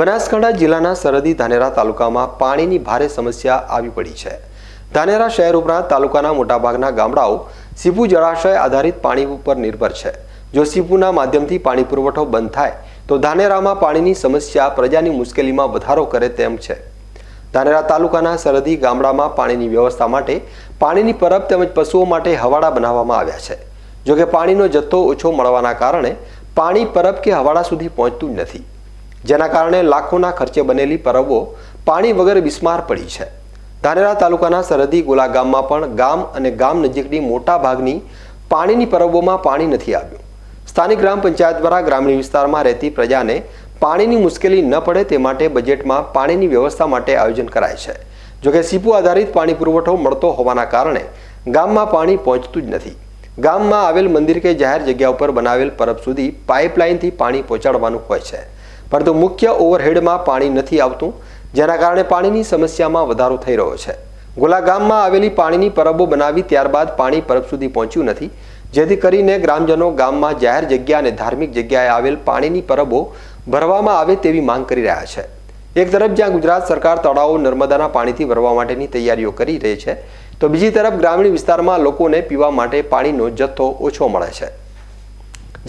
બનાસકાંઠા જિલ્લાના સરહદી ધાનેરા તાલુકામાં પાણીની ભારે સમસ્યા આવી પડી છે. ધાનેરા શહેર ઉપરાંત તાલુકાના મોટાભાગના ગામડાઓ સીપુ જળાશય આધારિત પાણી ઉપર નિર્ભર છે. જો સીપુના માધ્યમથી પાણી પુરવઠો બંધ થાય, તો ધાનેરામાં પાણીની સમસ્યા પ્રજાની મુશ્કેલીમાં વધારો કરે તેમ છે. ધાનેરા તાલુકાના સરહદી ગામડામાં પાણીની વ્યવસ્થા માટે પાણીની પરબ તેમજ પશુઓ માટે હવાડા બનાવવામાં આવ્યા છે. જોકે પાણીનો જથ્થો ઓછો મળવાના કારણે પાણી પરબ કે હવાડા સુધી પહોંચતું જ નથી. જેના કારણે લાખોના ખર્ચે બનેલી પરબો પાણી વગર બિસ્માર પડી છે. ધાનેરા તાલુકાના સરહદી ગોલા ગામમાં પણ ગામ અને ગામ નજીકની મોટા ભાગની પાણીની પરબોમાં પાણી નથી આવ્યું. સ્થાનિક ગ્રામ પંચાયત દ્વારા ગ્રામીણ વિસ્તારમાં રહેતી પ્રજાને પાણીની મુશ્કેલી ન પડે તે માટે બજેટમાં પાણીની વ્યવસ્થા માટે આયોજન કરાય છે. જોકે સીપુ આધારિત પાણી પુરવઠો મળતો હોવાના કારણે ગામમાં પાણી પહોંચતું જ નથી. ગામમાં આવેલ મંદિર કે જાહેર જગ્યા ઉપર બનાવેલ પરબ સુધી પાઇપલાઇનથી પાણી પહોંચાડવાનું હોય છે. પરંતુ મુખ્ય ઓવરહેડમાં પાણી નથી આવતું, જેના કારણે પાણીની સમસ્યામાં વધારો થઈ રહ્યો છે. ગોલા ગામમાં આવેલી પાણીની પરબો બનાવી ત્યારબાદ પાણી પરબ સુધી પહોંચ્યું નથી, જેથી કરીને ગ્રામજનો ગામમાં જાહેર જગ્યા અને ધાર્મિક જગ્યાએ આવેલ પાણીની પરબો ભરવામાં આવે તેવી માંગ કરી રહ્યા છે. એક તરફ જ્યાં ગુજરાત સરકાર તળાવો નર્મદાના પાણીથી ભરવા માટેની તૈયારીઓ કરી રહી છે, તો બીજી તરફ ગ્રામીણ વિસ્તારમાં લોકોને પીવા માટે પાણીનો જથ્થો ઓછો મળે છે.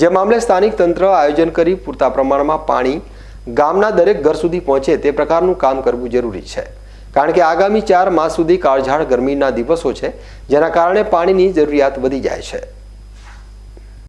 જે મામલે સ્થાનિક તંત્ર આયોજન કરી પૂરતા પ્રમાણમાં પાણી ગામના દરેક ઘર સુધી પહોંચે તે પ્રકારનું કામ કરવું જરૂરી છે. કારણ કે આગામી ચાર માસ સુધી કાળઝાળ ગરમીના દિવસો છે, જેના કારણે પાણીની જરૂરિયાત વધી જાય છે.